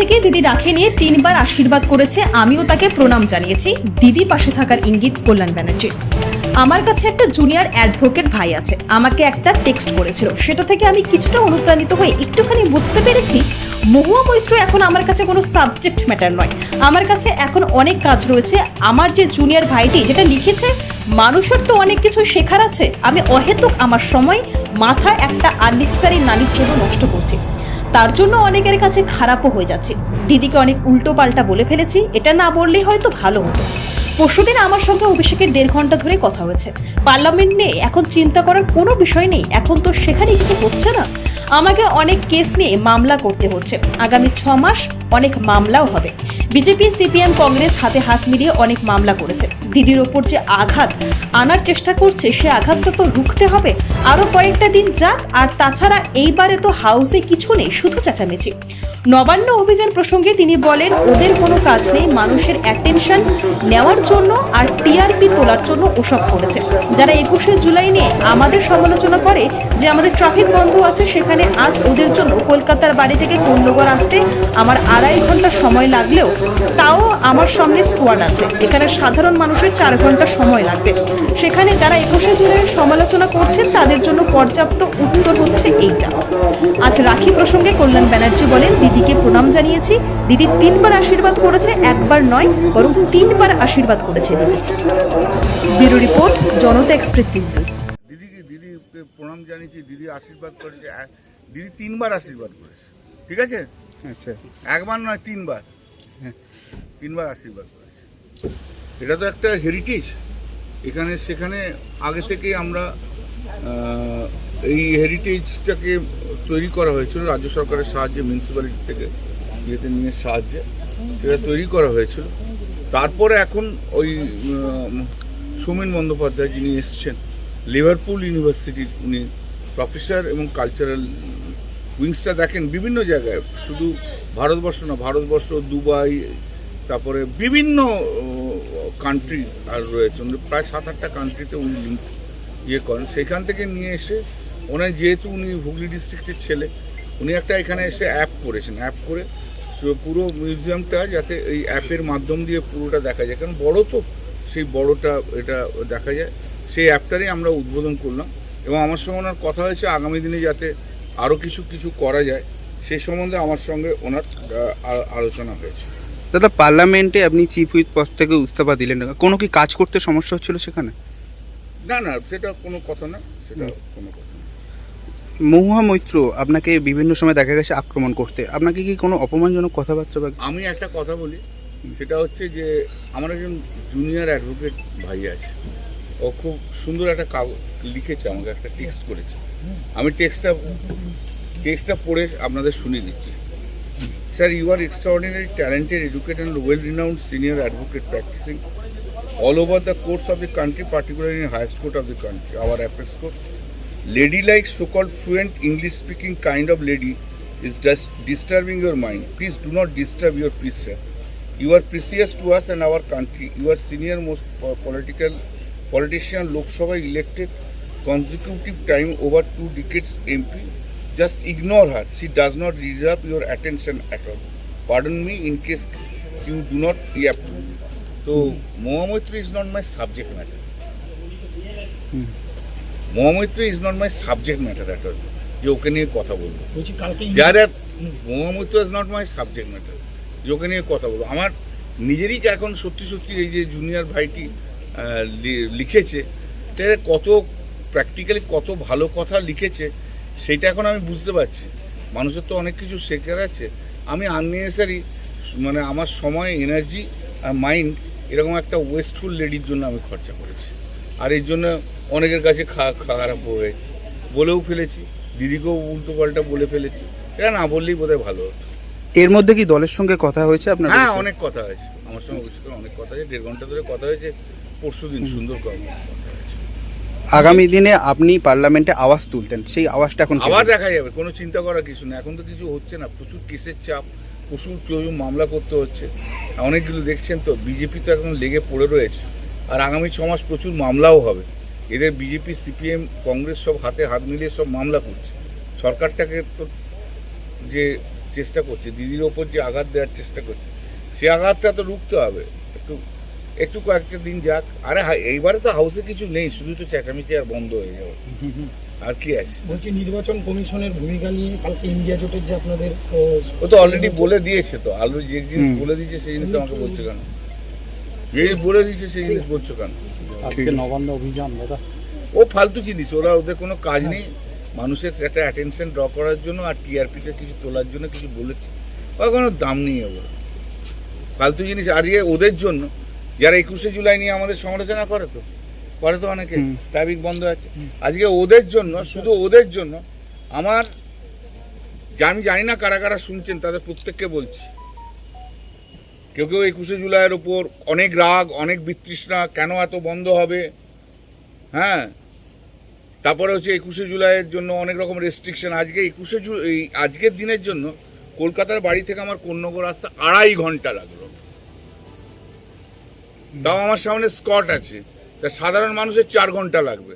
থেকে দিদি রাখে নিয়ে তিনবার আশীর্বাদ করেছে, আমিও তাকে প্রণাম জানিয়েছি। দিদি পাশে থাকার ইঙ্গিত কল্যাণ ব্যানার্জির আমার কাছে একটা জুনিয়র অ্যাডভোকেট ভাই আছে, আমাকে একটা টেক্সট করেছিল। সেটা থেকে আমি কিছুটা অনুপ্রাণিত হয়ে একটুখানি বুঝতে পেরেছি, মহুয়া মৈত্র এখন আমার কাছে কোনো সাবজেক্ট ম্যাটার নয়। আমার কাছে এখন অনেক কাজ রয়েছে। আমার যে জুনিয়র ভাইটি যেটা লিখেছে, মানুষের তো অনেক কিছু শেখার আছে। আমি অহেতুক আমার সময়, মাথা একটা আননেসেসারি নানির জন্য নষ্ট করছি। তার জন্য অনেকের কাছে খারাপও হয়ে যাচ্ছে। দিদিকে অনেক উল্টো পাল্টা বলে ফেলেছি, এটা না বললেই হয়তো ভালো হতো। পরশুদিন আমার সঙ্গে অভিষেকের দেড় ঘণ্টা ধরে কথা হয়েছে। পার্লামেন্ট নিয়ে এখন চিন্তা করার কোনো বিষয় নেই, এখন তো সেখানে কিছু হচ্ছে না। আমাকে অনেক কেস নিয়ে মামলা করতে হচ্ছে। আগামী ছ মাস অনেক মামলাও হবে। বিজেপি, সিপিএম, কংগ্রেস হাতে হাত মিলিয়ে অনেক মামলা করেছে। দিদির ওপর যে আঘাত আনার চেষ্টা করছে, সে আঘাতটা তো রুখতে হবে। আরও কয়েকটা দিন যাক, আর তাছাড়া এইবারে তো হাউসে কিছু নেই, শুধু চেঁচামেচি। নবান্ন অভিযান প্রসঙ্গে তিনি বলেন, ওদের কোনো কাজ নেই, মানুষের অ্যাটেনশন নেওয়ার জন্য আর টিআরপি তোলার জন্য ওসব করেছে। যারা একুশে জুলাই নিয়ে আমাদের সমালোচনা করে যে আমাদের ট্রাফিক বন্ধ আছে, সেখানে আজ ওদের জন্য কলকাতার বাড়ি থেকে কোন্নগর আসতে আমার আড়াই ঘণ্টা সময় লাগলেও তাও আমার সামনে স্কোয়াড আছে। এখানে সাধারণ মানুষের চার ঘণ্টা সময় লাগবে। সেখানে যারা একুশে জুলাইয়ের সমালোচনা করছেন তাদের জন্য পর্যাপ্ত উত্তর হচ্ছে এইটা। আজ রাখি প্রসঙ্গে কল্যাণ ব্যানার্জি বলেন দিদিকে প্রণাম জানিয়েছি। দিদি তিনবার আশীর্বাদ করেছে একবার নয় বরং তিনবার আশীর্বাদ করেছে দিদি। Bureau report Janata Express Digital দিদিকে দিদিকে প্রণাম জানিয়েছি দিদি আশীর্বাদ করেছে দিদি তিনবার আশীর্বাদ করেছে। ঠিক আছে? আচ্ছা একবার নয় তিনবার। হ্যাঁ। তিনবার আশীর্বাদ করেছে। এটা তো একটা হেরিটেজ এখানে, সেখানে আগে থেকেই আমরা এই হেরিটেজটাকে তৈরি করা হয়েছিল, রাজ্য সরকারের সাহায্যে মিউনিসিপ্যালিটি থেকে ইয়েতে নিয়ে সাহায্যে সেটা তৈরি করা হয়েছিল। তারপরে এখন ওই সৌমেন বন্দ্যোপাধ্যায় যিনি এসছেন লিভারপুল ইউনিভার্সিটির উনি প্রফেসর এবং কালচারাল উইংসটা দেখেন বিভিন্ন জায়গায়। শুধু ভারতবর্ষ না, ভারতবর্ষ, দুবাই, তারপরে বিভিন্ন কান্ট্রি আর রয়েছে। প্রায় সাত, আটটা কান্ট্রিতে উনি লিঙ্ক ইয়ে করেন। সেখান থেকে নিয়ে এসে ওনার যেহেতু উনি হুগলি ডিস্ট্রিক্টের ছেলে, উনি একটা এখানে এসে অ্যাপ করেছেন। অ্যাপ করে পুরো মিউজিয়ামটা যাতে এই অ্যাপের মাধ্যম দিয়ে পুরোটা দেখা যায়। কারণ বড় তো, সেই বড়টা এটা দেখা যায়। সেই অ্যাপটারই আমরা উদ্বোধন করলাম। এবং আমার সঙ্গে ওনার কথা হয়েছে, আগামী দিনে যাতে আরও কিছু কিছু করা যায় সেই সম্বন্ধে আমার সঙ্গে ওনার আলোচনা হয়েছে। দাদা পার্লামেন্টে আপনি চিফ হুইপ পদ থেকে ইস্তফা দিলেন কোনো কি কাজ করতে সমস্যা হচ্ছিল সেখানে? না না সেটা কোনো কথা না সেটা কোনো কথা না। মহুয়া মৈত্র আপনাকে বিভিন্ন সময় দেখা গেছে আক্রমণ করতে। আপনাকে কি কোনো অপমানজনক কথাবার্তা বা আমি একটা কথা বলি সেটা হচ্ছে যে আমার একজন জুনিয়র অ্যাডভোকেট ভাই আছে। ও খুব সুন্দর একটা কাগজ লিখেছে আমাকে একটা টেক্সট করেছে। আমি টেক্সটটা টেক্সটটা পড়ে আপনাদের শুনিয়ে দিচ্ছি। Sir you are extraordinary talented, educated well renowned senior advocate practising all over the courts of the country, particularly in highest court of the country, our apex court. Ladylike, so-called fluent English-speaking kind of lady is just disturbing your mind. Please do not disturb your peace, sir. You are precious to us and our country. You are senior most political politician, Lok Sabha elected consecutive time over two decades MP. Just ignore her. She does not deserve your attention at all. Pardon me in case you do not react. তো মহামৈত্রী is not my subject matter মহামৈত্রী is not my subject matter at all যে ওকে নিয়ে কথা বলব বলছি কালকে is not my subject matter যে ওকে নিয়ে কথা বলব আমার নিজেরই যে এখন সত্যি সত্যি এই যে জুনিয়র ভাইটি লিখেছে কত প্র্যাকটিক্যালি কত ভালো কথা লিখেছে সেটা এখন আমি বুঝতে পারছি। মানুষের তো অনেক কিছু শেখার আছে। আমি আননেসারি মানে আমার সময় এনার্জি আর মাইন্ড এরকম একটা ওয়েস্টফুল লেডির জন্য আমি খরচা করেছি। আর এর জন্য অনেকের কাছে খা- খারাপ হয়েছে বলেও ফেলেছি। দিদিকেও উল্টো পাল্টা বলে ফেলেছি। এটা না বললেই বোধহয় ভালো হতো। এর মধ্যে কি দলের সঙ্গে কথা হয়েছে আপনার হ্যাঁ অনেক কথা হয়েছে। আমার সঙ্গে অনেক কথা হয়েছে। দেড় ঘণ্টা ধরে কথা হয়েছে। পরশু দিন সুন্দর কথা হয়েছে। আগামী দিনে আপনি পার্লামেন্টে আওয়াজ তুলতেন সেই আওয়াজটা এখন আবার দেখা যাবে কোনো চিন্তা করার কিছু না এখন তো কিছু হচ্ছে না প্রচুর কেসের চাপ প্রচুর প্রচুর মামলা করতে হচ্ছে। অনেকগুলো দেখছেন তো বিজেপি তো এখন লেগে পড়ে রয়েছে। আর আগামী ছ মাস প্রচুর মামলাও হবে। এদের বিজেপি সিপিএম কংগ্রেস সব হাতে হাত মিলিয়ে সব মামলা করছে। সরকারটাকে তো যে চেষ্টা করছে দিদির ওপর যে আঘাত দেওয়ার চেষ্টা করছে সে আঘাতটা তো রুখতে হবে। একটু একটু কয়েকটা দিন যাক। আরে এইবারে তো হাউসে কিছু নেই শুধু তো চেঁচামেচি আর বন্ধ হয়ে যাবে। আর কি আছে? বলছি নির্বাচন কমিশনের ভূমিকা নিয়ে কালকে ইন্ডিয়া জোটের যে আপনাদের ও তো অলরেডি বলে দিয়েছে তো। আলু যে জিনিস বলে দিয়েছে সেই জিনিস আমাকে বলছে কেন? যে বলে দিয়েছে সেই জিনিস বলছো কেন? আজকে নবান্ন অভিযান দাদা। ও ফালতু জিনিস ওরা ওদের কোনো কাজ নেই। মানুষের একটা অ্যাটেনশন ড্র করার জন্য আর টিআরপিতে কিছু তোলার জন্য কিছু বলেছে। ওর কোনো দাম নেই ওগুলো। ফালতু জিনিস আর ইয়ে ওদের জন্য। যারা একুশে জুলাই নিয়ে আমাদের সমালোচনা করে তো করে তো অনেকে। ট্রাফিক বন্ধ আছে। আজকে ওদের জন্য শুধু ওদের জন্য আমার আমি জানি না কারা কারা শুনছেন তাদের প্রত্যেককে বলছি। কেউ কেউ একুশে জুলাইয়ের ওপর অনেক রাগ অনেক বিতৃষ্ণা কেন এত বন্ধ হবে? হ্যাঁ? তারপরে হচ্ছে একুশে জুলাইয়ের জন্য অনেক রকম রেস্ট্রিকশন আজকে একুশে জু এই আজকের দিনের জন্য কলকাতার বাড়ি থেকে আমার কন্যগর আসতে আড়াই ঘণ্টা লাগল। তাও আমার সামনে স্কট আছে। তা সাধারণ মানুষের চার ঘণ্টা লাগবে।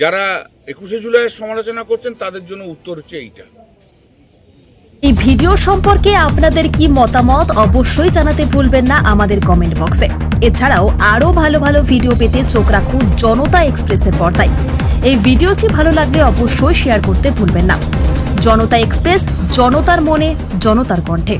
যারা একুশে জুলাইয়ের সমালোচনা করছেন, তাদের জন্য উত্তর হচ্ছে এইটা। এই ভিডিও সম্পর্কে আপনাদের কি মতামত অবশ্যই জানাতে ভুলবেন না আমাদের কমেন্ট বক্সে। এছাড়াও আরও ভালো ভালো ভিডিও পেতে চোখ রাখুন জনতা এক্সপ্রেসের পর্দায়। এই ভিডিওটি ভালো লাগলে অবশ্যই শেয়ার করতে ভুলবেন না। জনতা এক্সপ্রেস, জনতার মনে, জনতার কণ্ঠে।